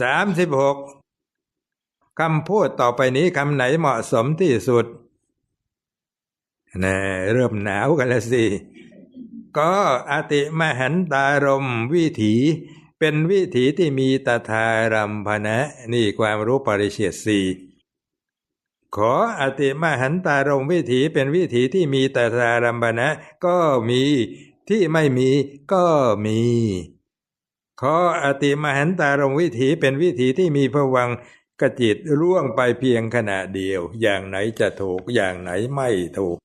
สามสิบหกคำพูดต่อไปนี้คำไหนเหมาะสมที่สุดนะเริ่มหนาวกันแล้วสิ ก็อติมหันตารมวิถีเป็นวิถีที่มีตถารัมพนะ นี่ความรู้ปริเฉดสีขออติมหันตารมวิถีเป็นวิถีที่มีตถารัมพนะ ก็มีที่ไม่มีก็มี ขออติมหันตารมวิถีเป็นวิถีที่มีพวังค์กจิตร่วงไปเพียงขณะเดียว อย่างไหนจะถูกอย่างไหนไม่ถูก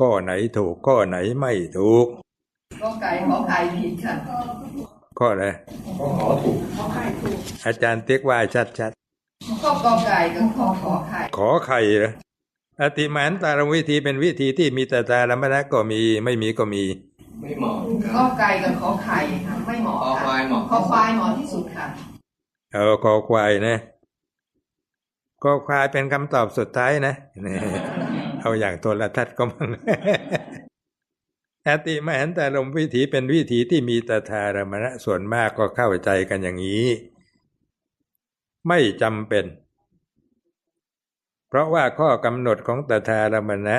ก็ไหนถูกก็ไหนไม่ถูกก็ไก่ขอไข่ผิดค่ะข้ออะไรก็ขอถูกขอไข่ถูก อาจารย์เติ๊กว่าชัดชัดก็กอไก่กับขอขอไข่ๆขอไข่เหรออติมหันตารมวิธีเป็นวิธีที่มีแต่ตาลัมนะก็มีไม่มีก็มี ไม่เหมาะคก็รับไก่กับขอไข่ค่ะไม่เหมาะขอควายเหมาะขอควายเหมาะที่สุดค่ะเอาคอควายนะคอควายเป็นคำตอบสุดท้ายนะนี่เอาอย่างโทรทัศน์ก็มั่งอติมหันตารมวิถีเป็นวิถีที่มีตถารมณะส่วนมากก็เข้าใจกันอย่างนี้ ไม่จำเป็น เพราะว่าข้อกำหนดของตถารมณะ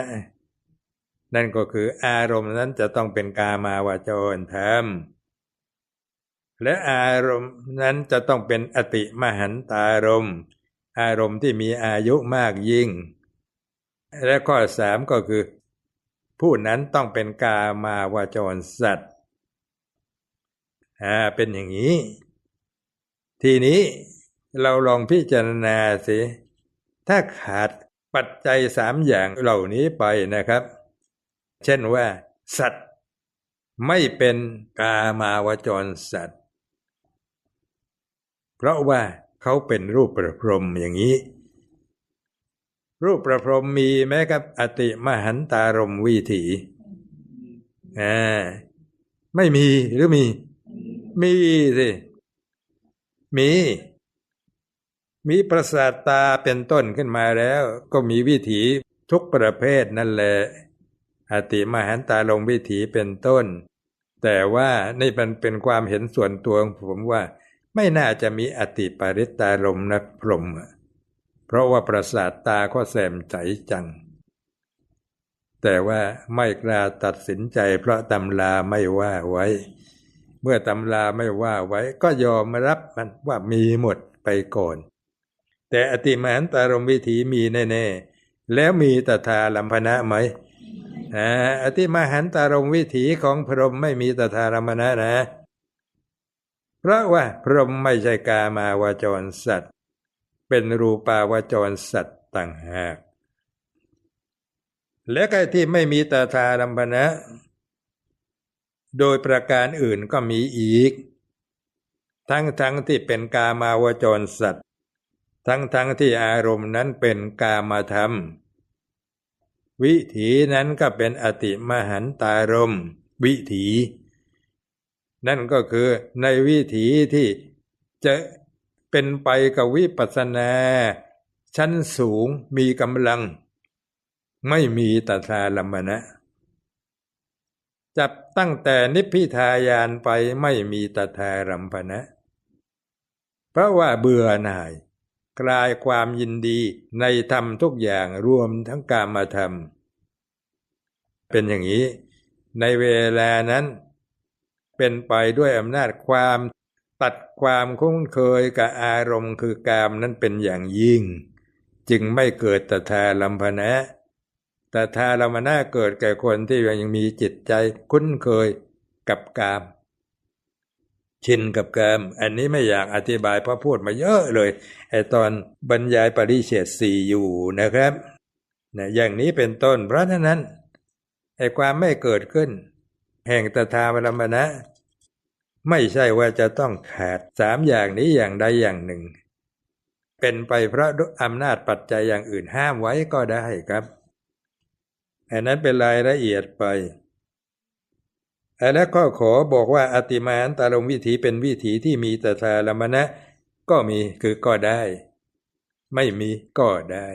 นั่นก็คืออารมณ์นั้นจะต้องเป็นกามาวจรธรรม และอารมณ์นั้นจะต้องเป็นอติมหันตารมณ์ อารมณ์ที่มีอายุมากยิ่ง และข้อสามก็คือ ผู้นั้นต้องเป็นกามาวจรสัตว์อ่าเป็นอย่างนี้ ทีนี้เราลองพิจารณาสิ ถ้าขาดปัจจัยสามอย่างเหล่านี้ไปนะครับ เช่นว่า สัตว์ ไม่เป็นกามาวจรสัตว์ เพราะว่าเขาเป็นรูปประพรมอย่างนี้ รูปประพรมมีแม้กับอติมหันตารมวิถีอ่าไม่มีหรือมี มีสิมีมีประสาทตาเป็นต้นขึ้นมาแล้ว ก็มีวิถีทุกประเภทนั่นแหละ อติมหันตาลงวิถีเป็นต้น แต่ว่านี่มันเป็นความเห็นส่วนตัวของผมว่า ไม่น่าจะมีอติปาริตารมนักพรมเพราะว่าประสาทตาก็แสมใจจัง แต่ว่าไม่กล้าตัดสินใจเพราะตำราไม่ว่าไว้ เมื่อตำราไม่ว่าไว้ ก็ยอมรับมันว่ามีหมดไปก่อน แต่อติมหันตารมวิถีมีแน่ ๆ แล้วมีตถาลัมพนะไหม อ่าอติมหันตารมวิถีของพรหมไม่มีตถาลัมพนะนะ เพราะว่าพรหมไม่ใช่กามาวจรสัตว์ เป็นรูปาวจรสัตว์ต่างหาก และใครที่ไม่มีตถาลัมพนะโดยประการอื่นก็มีอีก ทั้งทั้งที่เป็นกามาวจรสัตว์ ทั้งทั้งที่อารมณ์นั้นเป็นกามธรรม วิถีนั้นก็เป็นอติมหันตารมณ์วิถี นั่นก็คือในวิถีที่จะเป็นไปกับวิปัสสนา ชั้นสูงมีกำลัง ไม่มีตถาลัมมณะจับตั้งแต่นิพพิทายานไปไม่มีตถารัมพนะ เพราะว่าเบื่อหน่าย คลายความยินดีในธรรมทุกอย่างรวมทั้งกามธรรม เป็นอย่างนี้ ในเวลานั้น เป็นไปด้วยอำนาจความตัดความคุ้นเคยกับอารมณ์คือกามนั้นเป็นอย่างยิ่ง จึงไม่เกิดตถาลัมพนะตถาลัมพนะเกิดแก่คนที่ยังมีจิตใจคุ้นเคยกับกาม ชินกับกามอันนี้ไม่อยากอธิบายเพราะพูดมาเยอะเลยไอตอนบรรยายปริเฉดสี่อยู่นะครับนะอย่างนี้เป็นต้นเพราะฉะนั้นไอความไม่เกิดขึ้น แห่งตถาลัมนะ ไม่ใช่ว่าจะต้องขาดสามอย่างนี้อย่างใดอย่างหนึ่ง เป็นไปเพราะอำนาจปัจจัยอย่างอื่นห้ามไว้ก็ได้ครับอันนั้นเป็นรายละเอียดไป อันนั้นก็ขอบอกว่าอติมาหันตาลงวิถีเป็นวิถีที่มีตถาลมณะ ก็มีคือก็ได้ ไม่มีก็ได้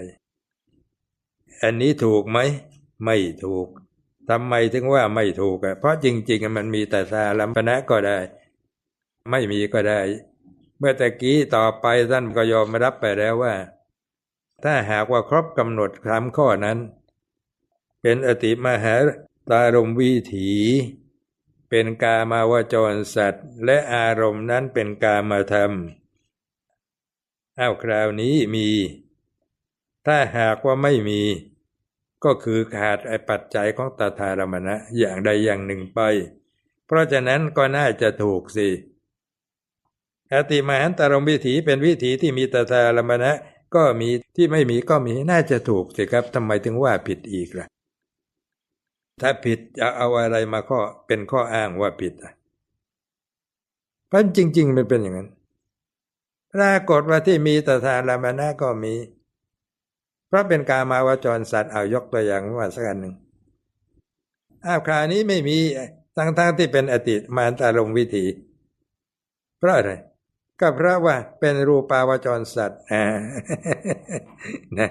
อันนี้ถูกไหม ไม่ถูกทำไมถึงว่าไม่ถูกอะเพราะจริง ๆ มันมีแตถาลัมปณะก็ได้ ไม่มีก็ได้ เมื่อตะกี้ต่อไปท่านก็ยอมรับไปแล้วว่า ถ้าหากว่าครบกำหนดสามข้อนั้น เป็นอติมหาตารมวิถี เป็นกามาวจรสัตว์ และอารมณ์นั้นเป็นกามาธรรมอ้าวคราวนี้มี ถ้าหากว่าไม่มี ก็คือขาดไอปัจจัยของตถารมณะอย่างใดอย่างหนึ่งไป เพราะฉะนั้นก็น่าจะถูกสิอติมหันตารมวิถีเป็นวิถีที่มีตถารมณะก็มีที่ไม่มีก็มีน่าจะถูกสิครับทำไมถึงว่าผิดอีกล่ะ ถ้าผิดจะเอาอะไรมาข้อเป็นข้ออ้างว่าผิดอะเพราะจริง ๆ มันเป็นอย่างนั้นปรากฏว่าที่มีตถารมณะก็มี เพราะเป็นกามาวจรสัตว์เอายกตัวอย่างมาสักอันหนึ่งอ้าวคราวนี้ไม่มีทั้งๆทที่เป็นอติมานตารมวิถี เพราะอะไร ก็เพราะว่าเป็นรูปาวจรสัตว์นะ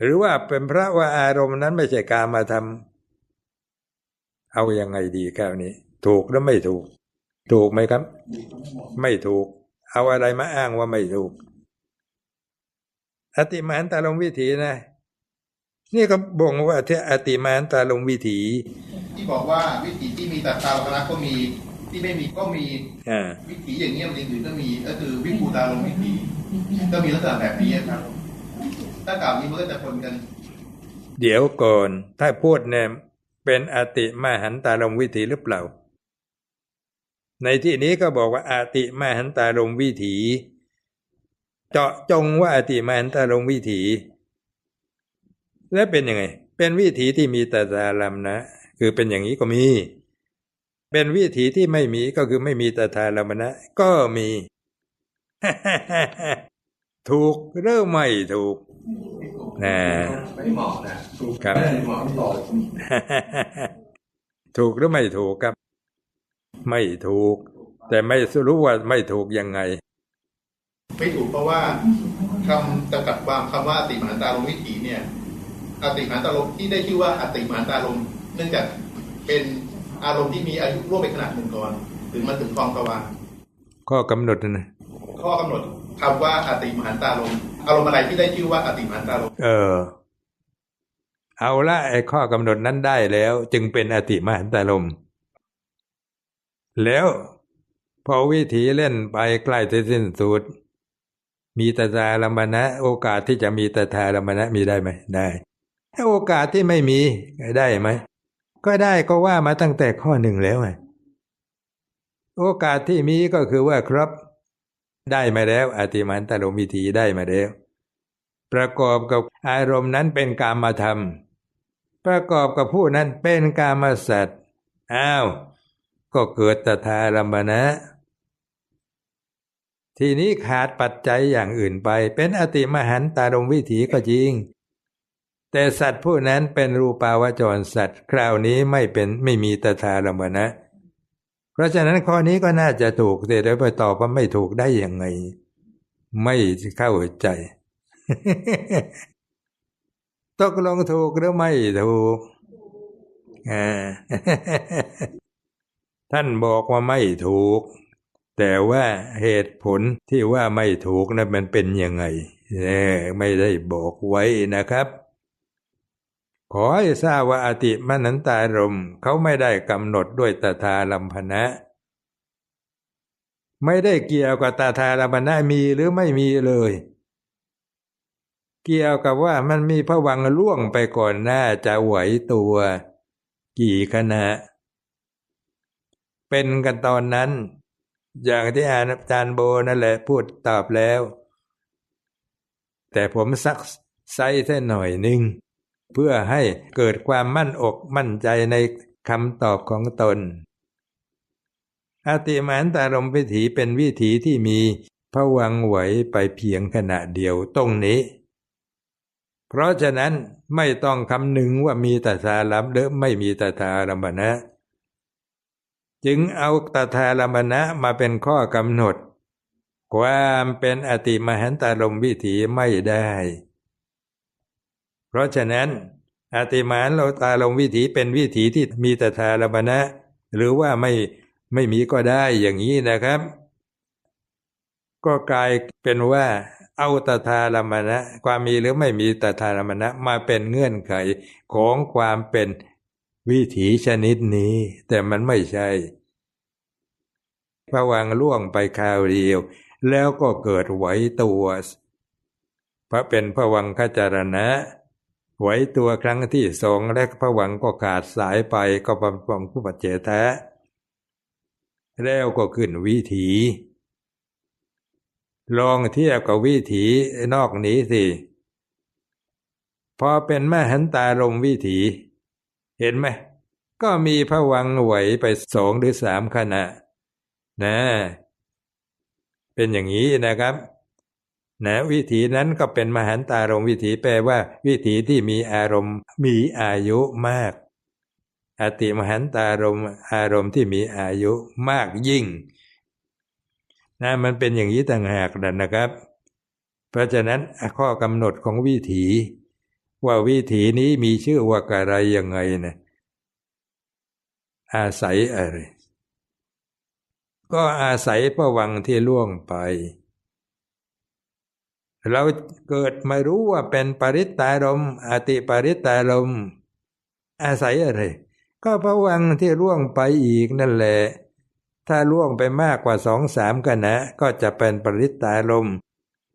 หรือว่าเป็นเพราะว่าอารมณ์นั้นไม่ใช่การมาทำเอาอยัางไงดีคราวนี้ ถูกหรือไม่ถูก ถูกไหมครับ ไม่ถูก เอาอะไรมาอ้างว่าไม่ถูก อติมานตาลงวิถีนะ นี่ก็บ่งว่าที่อติมานตาลงวิถี ที่บอกว่าวิถีที่มีแต่ตาลนะก็มีที่ไม่มีก็มีอ่าวิถีอย่างเงี้ยมันอื่นๆก็มี ก็คือวิภูตาลงวิถีก็มีลักษณะแบบนี้ครับ ถ้ากล่าวนี้มันก็จะปนกัน เดี๋ยวก่อนถ้าพูดเนี่ยเป็นอติมาหันตาลมวิถีหรือเปล่า ในที่นี้ก็บอกว่าอาติมาหันตาลมวิถี เจาะจงว่าอาติมาหันตาลมวิถี และเป็นยังไง เป็นวิถีที่มีแต่ตาลมนะ คือเป็นอย่างนี้ก็มี เป็นวิถีที่ไม่มีก็คือไม่มีตถาลมนะก็มีถูกหรือไม่ถูก นะไม่เหมาะนะถูกครับไม่เหมาะต่อถูกหรือไม่ถูกครับ ไม่ถูก แต่ไม่รู้ว่าไม่ถูกยังไง ไม่ถูกเพราะว่าคำจำกัดความคำว่าอติมหันตาลมวิถีเนี่ยอติมหันตาลมที่ได้ชื่อว่าอติมหันตาลมเนื่องจากเป็นอารมณ์ที่มีอายุร่วมเป็นขนาดหนึ่งก่อน ถึงมาถึงคลองตะวันข้อกำหนดนะ ข้อกำหนดคำว่าอติมหันตาลมอารมณ์อะไรที่ได้ชื่อว่าอติมหันตาลมเออ เอาละไอ้ข้อกำหนดนั้นได้แล้ว จึงเป็นอติมหันตารมณ์แล้วพอวิถีเล่นไปใกล้จะสิ้นสุดมีตถาลมณะโอกาสที่จะมีตถาลมณะมีได้ไหมได้ถ้าโอกาสที่ไม่มีได้ไหมก็ได้ก็ว่ามาตั้งแต่ข้อหนึ่งแล้วไงโอกาสที่มีก็คือว่าครับ ได้มาแล้วอติมันตารมวิถีได้มาแล้ว ประกอบกับอารมณ์นั้นเป็นกามธรรม ประกอบกับผู้นั้นเป็นกามสัตว์อ้าว ก็เกิดตถารมณะทีนี้ขาดปัจจัยอย่างอื่นไป เป็นอติมหันตารมวิถีก็จริง แต่สัตว์ผู้นั้นเป็นรูปาวจรสัตว์ คราวนี้ไม่เป็นไม่มีตถารมณะเราะฉะนั้นข้อนี้ก็น่าจะถูกแต่เดี๋ยวไปตอบว่าไม่ถูกได้ยังไง ไม่เข้าใจ ตกลงถูกหรือไม่ถูกอ่าท่านบอกว่าไม่ถูก แต่ว่าเหตุผลที่ว่าไม่ถูกนะั้นมันเป็นยังไงเออไม่ได้บอกไว้นะครับ ขอให้ทราบว่าอติมนันตารมเขาไม่ได้กำหนดด้วยตถาลัมพนะ ไม่ได้เกี่ยวกับตถาลัมพนะมีหรือไม่มีเลย เกี่ยวกับว่ามันมีพระวังล่วงไปก่อนหน้าจะไหวตัว กี่ขณะ เป็นกันตอนนั้น อย่างที่อาจารย์โบนั่นแหละพูดตอบแล้ว แต่ผมซักไซส์แค่หน่อยนึง เพื่อให้เกิดความมั่นอกมั่นใจในคำตอบของตน อติมานตารมวิถีเป็นวิถีที่มีพระวังไหวไปเพียงขณะเดียวตรงนี้ เพราะฉะนั้นไม่ต้องคำหนึ่งว่ามีตถาลัมหรือไม่มีตถาลัมนะ จึงเอาตถาลัมนะมาเป็นข้อกำหนด ความเป็นอติมหันตารมวิถีไม่ได้ เพราะฉะนั้นอาติมหันโลตารมวิถีเป็นวิถีที่มีตถาลมนะหรือว่าไม่ไม่มีก็ได้อย่างนี้นะครับ ก็กลายเป็นว่าเอาตถาลมณะความมีหรือไม่มีตถาลมณะมาเป็นเงื่อนไขของความเป็นวิถีชนิดนี้ แต่มันไม่ใช่พระวังล่วงไปคราวเดียว แล้วก็เกิดไหวตัว พระเป็นพระวังคจารณะ ไหวตัวครั้งที่สองและพระหวังก็ขาดสายไปก็ปำปองผู้ปัจเจแท้ แล้วก็ขึ้นวิถี ลองเทียบกับวิถีนอกนี้สิพอเป็นแม่หันตารมวิถี เห็นไหมก็มีพระวังไหวไปสองหรือสามขณะนะ เป็นอย่างนี้นะครับ นะวิถีนั้นก็เป็นมหันตารมวิถีแปลว่า วิถีที่มีอารมณ์มีอายุมาก อติมหันตารมอารมณ์ที่มีอายุมากยิ่งนะมันเป็นอย่างนี้ต่างหากนะครับ เพราะฉะนั้นข้อกำหนดของวิถี ว่าวิถีนี้มีชื่อว่าอะไรยังไงนะอาศัยอะไร ก็อาศัยประวังที่ล่วงไป เราเกิดมารู้ว่าเป็นปริตตารมอติปริตตารมอาศัยอะไร ก็พระวังที่ล่วงไปอีกนั่นแหละ ถ้าล่วงไปมากกว่าสองสามกันนะก็จะเป็นปริตตารม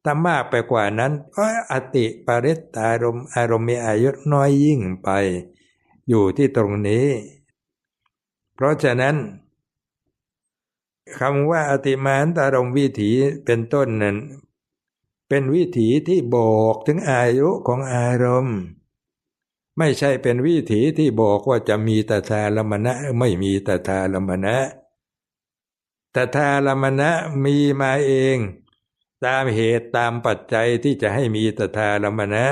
ถ้ามากไปกว่านั้นก็อติปริตตารมอารมณ์มีอายุน้อยยิ่งไป อยู่ที่ตรงนี้ เพราะฉะนั้นคำว่าอติมานตารมวิถีเป็นต้นนั้น เป็นวิถีที่บอกถึงอายุของอารมณ์ ไม่ใช่เป็นวิถีที่บอกว่าจะมีตถาลมณะไม่มีตถาลมณะตถาลมณะมีมาเอง ตามเหตุตามปัจจัยที่จะให้มีตถาลมณะ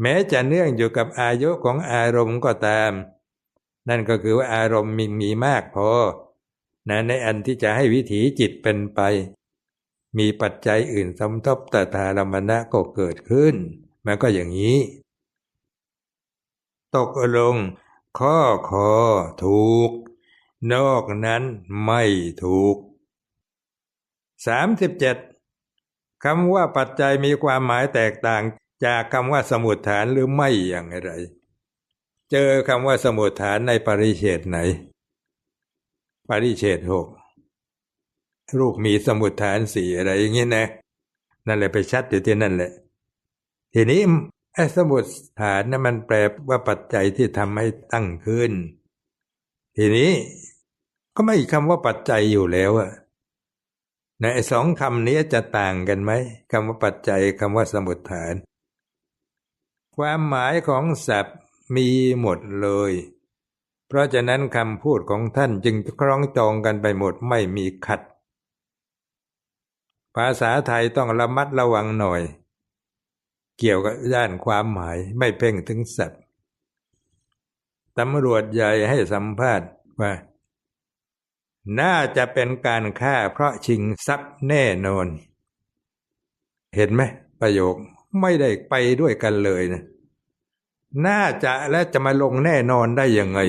แม้จะเนื่องอยู่กับอายุของอารมณ์ก็ตาม นั่นก็คือว่าอารมณ์มีมีมากพอนะในอันที่จะให้วิถีจิตเป็นไป มีปัจจัยอื่นสมทบตถาลมณะก็เกิดขึ้น มันก็อย่างนี้ ตกลง ข้อคอถูก นอกนั้นไม่ถูกสามสิบเจ็ดคำว่าปัจจัยมีความหมายแตกต่างจากคำว่าสมุดฐานหรือไม่อย่างไร เจอคำว่าสมุดฐานในปริเฉดไหน ปริเฉดหก รูปมีสมุดฐานสี่อะไรอย่างนี้นะ นั่นแหละไปชัดอยู่ที่นั่นแหละ ทีนี้ไอ้สมุดฐานนั้นมันแปลว่าปัจจัยที่ทำให้ตั้งขึ้น ทีนี้ก็ไม่คำว่าปัจจัยอยู่แล้วอะในสองคำนี้จะต่างกันไหมคำว่าปัจจัยคำว่าสมุดฐาน ความหมายของศัพท์มีหมดเลย เพราะฉะนั้นคำพูดของท่านจึงคล้องจองกันไปหมดไม่มีขัด ภาษาไทยต้องระมัดระวังหน่อย เกี่ยวกับด้านความหมายไม่เพ่งถึงศัพท์ตำรวจใหญ่ให้สัมภาษณ์ว่า น่าจะเป็นการฆ่าเพราะชิงทรัพย์แน่นอน เห็นไหมประโยคไม่ได้ไปด้วยกันเลยนะ น่าจะและจะมาลงแน่นอนได้ยังไง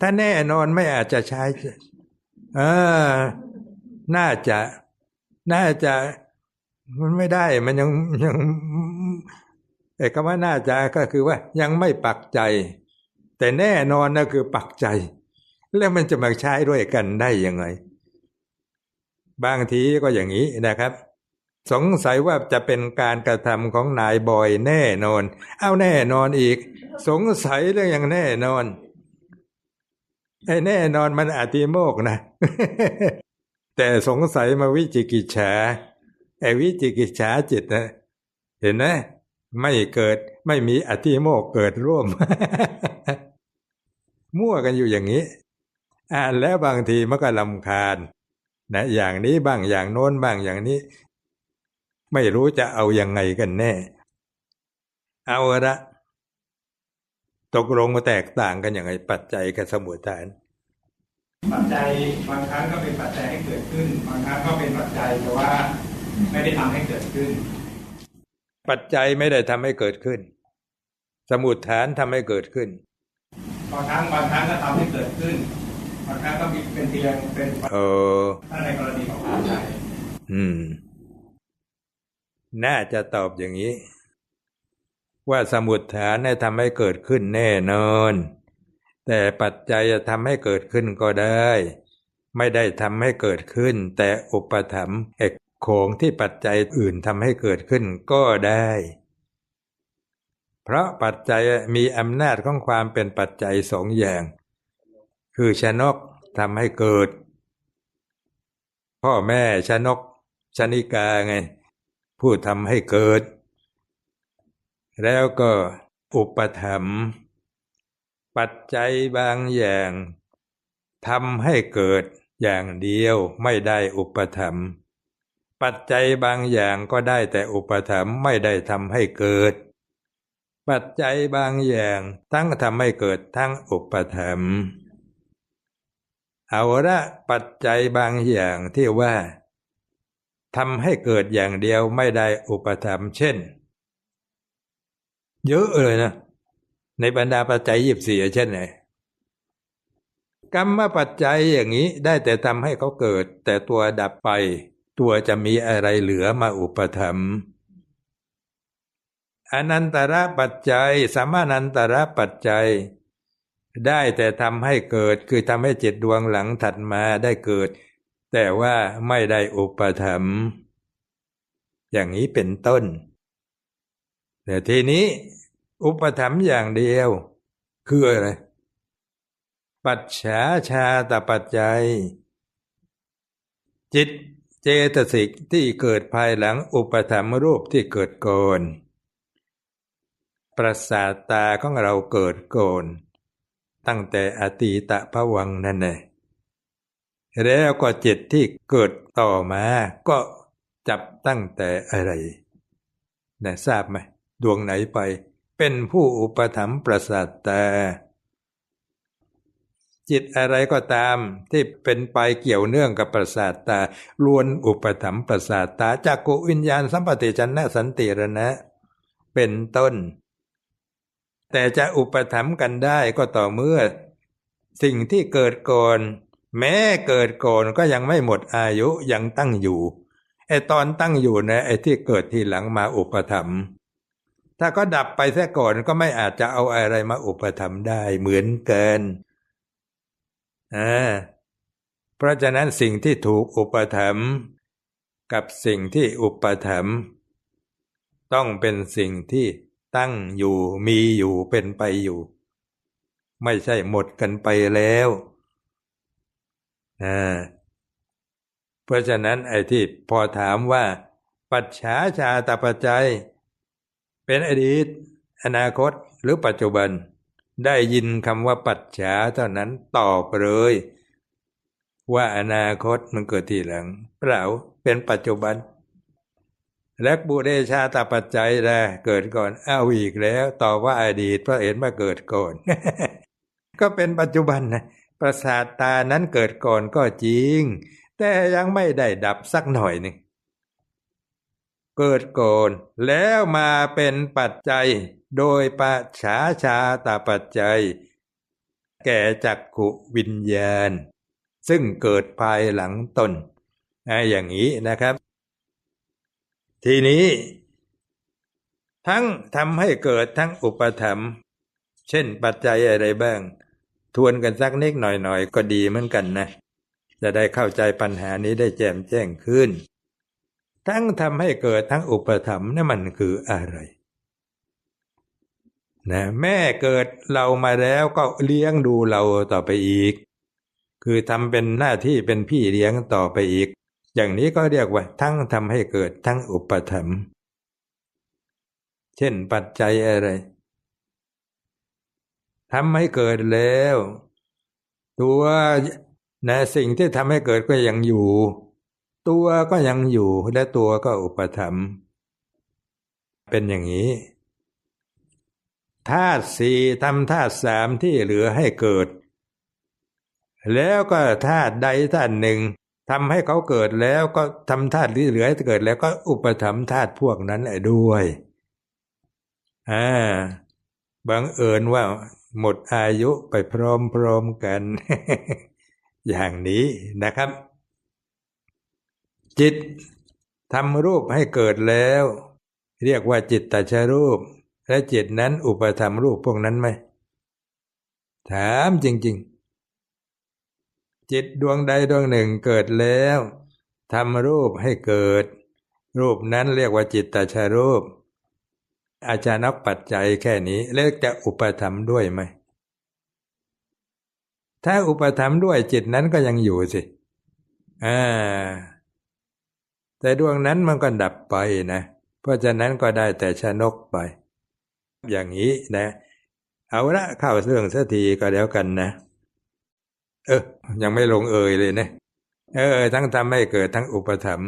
ถ้าแน่นอนไม่อาจจะใช้ เออ น่าจะ น่าจะมันไม่ได้ มันยังยังแต่คำว่าน่าจะก็คือว่ายังไม่ปักใจ แต่แน่นอนนะคือปักใจ แล้วมันจะมาใช้ด้วยกันได้ยังไง บางทีก็อย่างนี้นะครับ สงสัยว่าจะเป็นการกระทำของนายบอยแน่นอน เอาแน่นอนอีก สงสัยเรื่องอย่างแน่นอนไอ้แน่นอนมันอาติโมกนะ แต่สงสัยมาวิจิกิจฉาไอ้วิจิกิจฉาจิตนะเห็นไหมไม่เกิดไม่มีอธิโมกเกิดร่วม มั่วกันอยู่อย่างนี้ อ่านแล้วบางทีมันก็ลำคาญนะอย่างนี้บ้างอย่างโน้นบ้างอย่างนี้ ไม่รู้จะเอาอยัางไงกันแน่ เอาละตกลงมาแตกต่างกันอย่างไรปัจจัยกับสมุทฐาน ปัจจัยบางครั้งก็เป็นปัจจัยให้เกิดขึ้น บางครั้งก็เป็นปัจจัยแต่ว่าไม่ได้ทำให้เกิดขึ้น ปัจจัยไม่ได้ทำให้เกิดขึ้น สมุทฐานทำให้เกิดขึ้น บางครั้งบางครั้งก็ทำให้เกิดขึ้นบบางครั้งก็มีเป็นเพียงเป็นเออถ้าในกรณีของปัจจัยอืม น่าจะตอบอย่างนี้ ว่าสมุดฐานเนี่ยทำให้เกิดขึ้นแน่นอน แต่ปัจจัยจะทำให้เกิดขึ้นก็ได้ ไม่ได้ทำให้เกิดขึ้น แต่อุปถัมเอกของที่ปัจจัยอื่นทำให้เกิดขึ้นก็ได้ เพราะปัจจัยมีอำนาจของความเป็นปัจจัยสองอย่าง คือชนกทำให้เกิด พ่อแม่ชนกชนิกาไง ผู้ทำให้เกิด แล้วก็อุปถัม ปัจจัยบางอย่างทำให้เกิดอย่างเดียวไม่ได้อุปถัมปัจจัยบางอย่างก็ได้แต่อุปถัมไม่ได้ทำให้เกิด ปัจจัยบางอย่างทั้งทำให้เกิดทั้งอุปถัมเอาละปัจจัยบางอย่างที่ว่าทำให้เกิดอย่างเดียวไม่ได้อุปถัมเช่น เยอะเลยนะ ในบรรดาปัจจัยยิบสี่เช่นไหนกรรมปัจจัยอย่างนี้ได้แต่ทำให้เขาเกิด แต่ตัวดับไป ตัวจะมีอะไรเหลือมาอุปถัมภ์อนันตระปัจจัยสามานันตระปัจจัย ได้แต่ทำให้เกิดคือทำให้จิตดวงหลังถัดมาได้เกิด แต่ว่าไม่ได้อุปถัมภ์อย่างนี้เป็นต้น แต่ทีนี้ อุปถัมภ์อย่างเดียว คืออะไร ปัจฉาชาตปัจจัย จิตเจตสิกที่เกิดภายหลังอุปถัมภ์รูปที่เกิดก่อน ประสาทตาของเราเกิดก่อน ตั้งแต่อตีตะภวังนั่นเองแล้วก็จิตที่เกิดต่อมา ก็จับตั้งแต่อะไรนะทราบไหมดวงไหนไป เป็นผู้อุปถัมภ์ประสาทตาจิตอะไรก็ตามที่เป็นไปเกี่ยวเนื่องกับประสาทตาล้วนอุปถัมภ์ประสาทตาจากกุวิญญาณสัมปติจันนะสันติรณะ เป็นต้น แต่จะอุปถัมภ์กันได้ก็ต่อเมื่อ สิ่งที่เกิดก่อน แม้เกิดก่อนก็ยังไม่หมดอายุยังตั้งอยู่ไอตอนตั้งอยู่นะไอที่เกิดทีหลังมาอุปถัมภ์ ถ้าก็ดับไปแท้ก่อนก็ไม่อาจจะเอาอะไรมาอุปถัมได้เหมือนเกันอ่าเพราะฉะนั้นสิ่งที่ถูกอุปถัมกับสิ่งที่อุปถัมต้องเป็นสิ่งที่ตั้งอยู่มีอยู่เป็นไปอยู่ ไม่ใช่หมดกันไปแล้วอ่าเพราะฉะนั้นไอ้ที่พอถามว่า ปัจฉาชาตปัจจัย เป็นอดีต อนาคตหรือปัจจุบัน ได้ยินคำว่าปัจฉาเท่านั้นตอบเลย ว่าอนาคตมันเกิดทีหลัง เปล่าเป็นปัจจุบันและบุเรชาตาปัจจัยแลเกิดก่อนอ้าวอีกแล้วตอบว่าอดีตเพราะเห็นว่าเกิดก่อน ก็เป็นปัจจุบันนะประสาทตานั้นเกิดก่อนก็จริง แต่ยังไม่ได้ดับสักหน่อยหนึ่ง เกิดก่อนแล้วมาเป็นปัจจัย โดยปัจฉาชาตาปัจจัย แก่จักขุวิญญาณ ซึ่งเกิดภายหลังตนอย่างนี้นะครับ ทีนี้ ทั้งทำให้เกิดทั้งอุปธรรม เช่นปัจจัยอะไรบ้าง ทวนกันสักนิดหน่อยๆ ก็ดีเหมือนกันนะ จะได้เข้าใจปัญหานี้ได้แจ่มแจ้งขึ้น ทั้งทำให้เกิดทั้งอุปธรรมนั่นมันคืออะไรนะแม่เกิดเรามาแล้วก็เลี้ยงดูเราต่อไปอีก คือทำเป็นหน้าที่เป็นพี่เลี้ยงต่อไปอีก อย่างนี้ก็เรียกว่า ทั้งทำให้เกิดทั้งอุปธรรมเช่นปัจจัยอะไรทำให้เกิดแล้ว ตัวนะสิ่งที่ทำให้เกิดก็ยังอยู่ ตัวก็ยังอยู่และตัวก็อุปธรรมเป็นอย่างนี้ธาตุสี่ทำธาตุสามที่เหลือให้เกิด แล้วก็ธาตุใดธาตุหนึ่งทำให้เขาเกิดแล้วก็ทำธาตุที่เหลือให้เกิด แล้วก็อุปถัมธาตุพวกนั้นด้วยอ่าบังเอิญว่าหมดอายุไปพร้อมๆกัน อย่างนี้นะครับ จิตทำรูปให้เกิดแล้ว เรียกว่าจิตตชรูป และจิตนั้นอุปธรรมรูปพวกนั้นไหมถามจริง ๆ จิตดวงใดดวงหนึ่งเกิดแล้วทำรูปให้เกิด รูปนั้นเรียกว่าจิตตชรูป อาจารย์นักปัจจัยแค่นี้เรียกจะอุปธรรมด้วยไหมถ้าอุปธรรมด้วยจิตนั้นก็ยังอยู่สิอ่า แต่ดวงนั้นมันก็ดับไปนะ เพราะฉะนั้นก็ได้แต่ชนกไป อย่างนี้นะ เอาละเข้าเรื่องสักทีก็แล้วกันนะ เออ ยังไม่ลงเอยเลยนะ เออ ทั้งทำให้เกิดทั้งอุปธรรม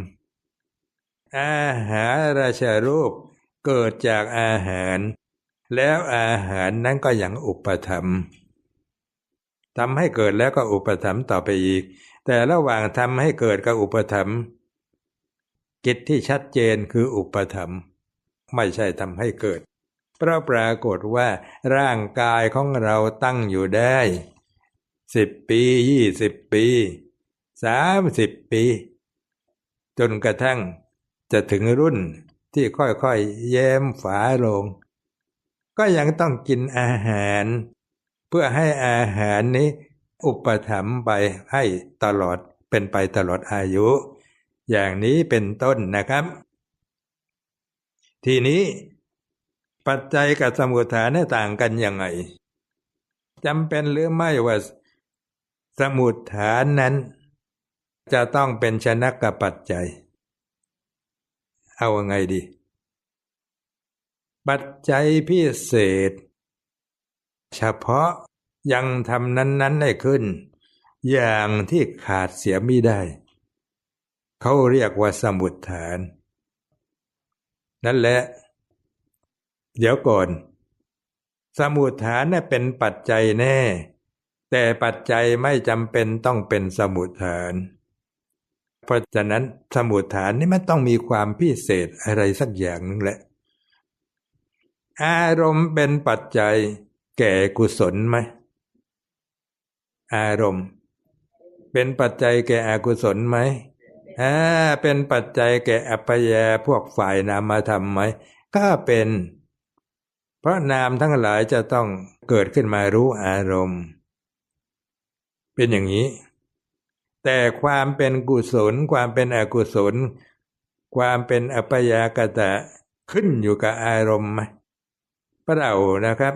อาหารราชรูปเกิดจากอาหาร แล้วอาหารนั้นก็ยังอุปธรรมทำให้เกิดแล้วก็อุปธรรมต่อไปอีก แต่ระหว่างทำให้เกิดกับอุปธรรมภ กิจที่ชัดเจนคืออุปธรรม ไม่ใช่ทำให้เกิด เพราะปรากฏว่าร่างกายของเราตั้งอยู่ได้สิบปียี่สิบปีสามสิบปี จนกระทั่งจะถึงรุ่นที่ค่อยๆแย้มฝาลง ก็ยังต้องกินอาหาร เพื่อให้อาหารนี้อุปถัมภ์ไปให้ตลอดเป็นไปตลอดอายุ อย่างนี้เป็นต้นนะครับ ทีนี้ปัจจัยกับสมุทฐานนี่ต่างกันยังไงจำเป็นหรือไม่ว่าสมุทฐานนั้น จะต้องเป็นชนะกับปัจจัย เอาไงดี ปัจจัยพิเศษ เฉพาะยังทำนั้น ๆ ได้ขึ้น อย่างที่ขาดเสียไม่ได้ เขาเรียกว่าสมุทฐาน นั่นแหละ เดี๋ยวก่อน สมุทฐานน่ะเป็นปัจจัยแน่ แต่ปัจจัยไม่จำเป็นต้องเป็นสมุทฐาน เพราะฉะนั้นสมุทฐานนี่มันต้องมีความพิเศษอะไรสักอย่างนึงแหละ อารมณ์เป็นปัจจัยแก่กุศลไหม อารมณ์ เป็นปัจจัยแก่อกุศลไหม อ่าเป็นปัจจัยแก่อัปยาพวกฝ่ายนามธรรมไหมก็เป็น เพราะนามทั้งหลายจะต้องเกิดขึ้นมารู้อารมณ์ เป็นอย่างนี้ แต่ความเป็นกุศล ความเป็นอกุศล ความเป็นอัปยากตะขึ้นอยู่กับอารมณ์ไหมพระเรานะครับ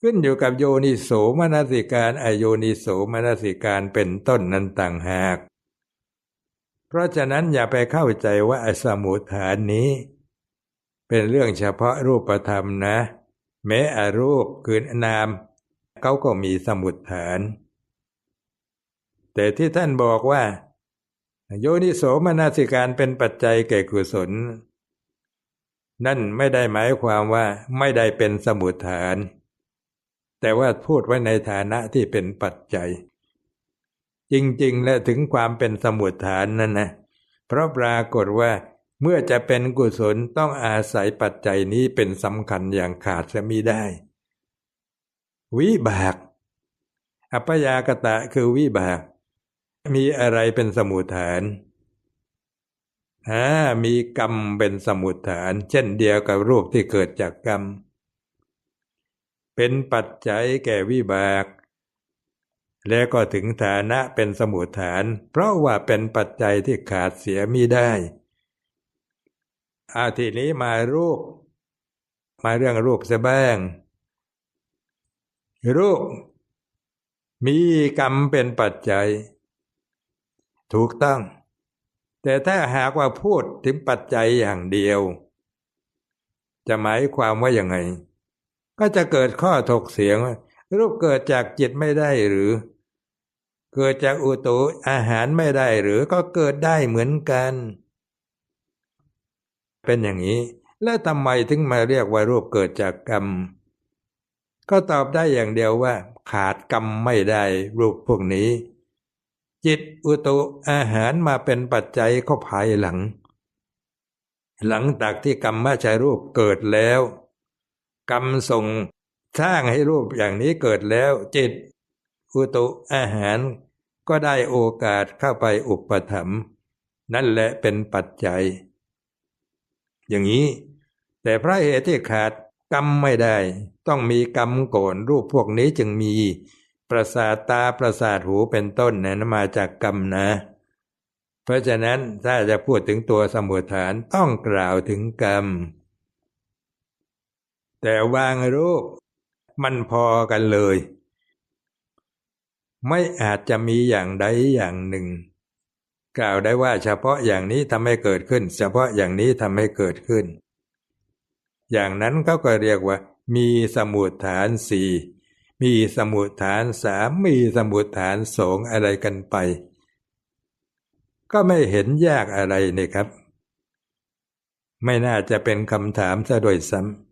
ขึ้นอยู่กับโยนิโสมนสิการอโยนิโสมนสิการเป็นต้นนั้นต่างหาก เพราะฉะนั้นอย่าไปเข้าใจว่าอสมุทฐานนี้ เป็นเรื่องเฉพาะรูปธรรมนะ แม้อรูปคือนามเขาก็มีสมุทฐาน แต่ที่ท่านบอกว่า โยนิโสมนสิการเป็นปัจจัยแก่กุศล นั่นไม่ได้หมายความว่าไม่ได้เป็นสมุทฐาน แต่ว่าพูดไว้ในฐานะที่เป็นปัจจัย จริง ๆ และถึงความเป็นสมุทฐานนั่นนะเพราะปรากฏว่าเมื่อจะเป็นกุศลต้องอาศัยปัจจัยนี้เป็นสำคัญอย่างขาดจะมิได้ วิบาก อัปยากตะคือวิบาก มีอะไรเป็นสมุทฐานอ่ามีกรรมเป็นสมุทฐาน เช่นเดียวกับรูปที่เกิดจากกรรม เป็นปัจจัยแก่วิบาก แล้วก็ถึงฐานะเป็นสมุทฐาน เพราะว่าเป็นปัจจัยที่ขาดเสียมิได้อาทีนี้มารูป มาเรื่องรูปซะบ้าง รูป มีกรรมเป็นปัจจัย ถูกต้อง แต่ถ้าหากว่าพูดถึงปัจจัยอย่างเดียว จะหมายความว่าอย่างไง ก็จะเกิดข้อถกเสียงว่ารูปเกิดจากจิตไม่ได้หรือ เกิดจากอุตุอาหารไม่ได้หรือก็เกิดได้เหมือนกัน เป็นอย่างนี้ แล้วทำไมถึงมาเรียกว่ารูปเกิดจากกรรม ก็ตอบได้อย่างเดียวว่า ขาดกรรมไม่ได้รูปพวกนี้ จิตอุตุอาหารมาเป็นปัจจัยเข้าภายหลัง หลังจากที่กรรมมาใช้รูปเกิดแล้ว กรรมส่งสร้างให้รูปอย่างนี้เกิดแล้วจิตอุตุอาหาร ก็ได้โอกาสเข้าไปอุปถัมภ์นั่นแหละเป็นปัจจัย อย่างนี้ แต่พระเหตุที่ขาดกรรมไม่ได้ ต้องมีกรรมก่อนรูปพวกนี้จึงมี ประสาทตาประสาทหูเป็นต้นนั้นมาจากกรรมนะ เพราะฉะนั้นถ้าจะพูดถึงตัวสมุทฐานต้องกล่าวถึงกรรม แต่วางรูปมันพอกันเลย ไม่อาจจะมีอย่างใดอย่างหนึ่ง กล่าวได้ว่าเฉพาะอย่างนี้ทำให้เกิดขึ้น เฉพาะอย่างนี้ทำให้เกิดขึ้น อย่างนั้นเขาก็เรียกว่า มีสมุทฐานสี่มีสมุทฐานสามมีสมุทฐานสองอะไรกันไป ก็ไม่เห็นยากอะไรนี่ครับ ไม่น่าจะเป็นคำถามซะโดยซ้ำ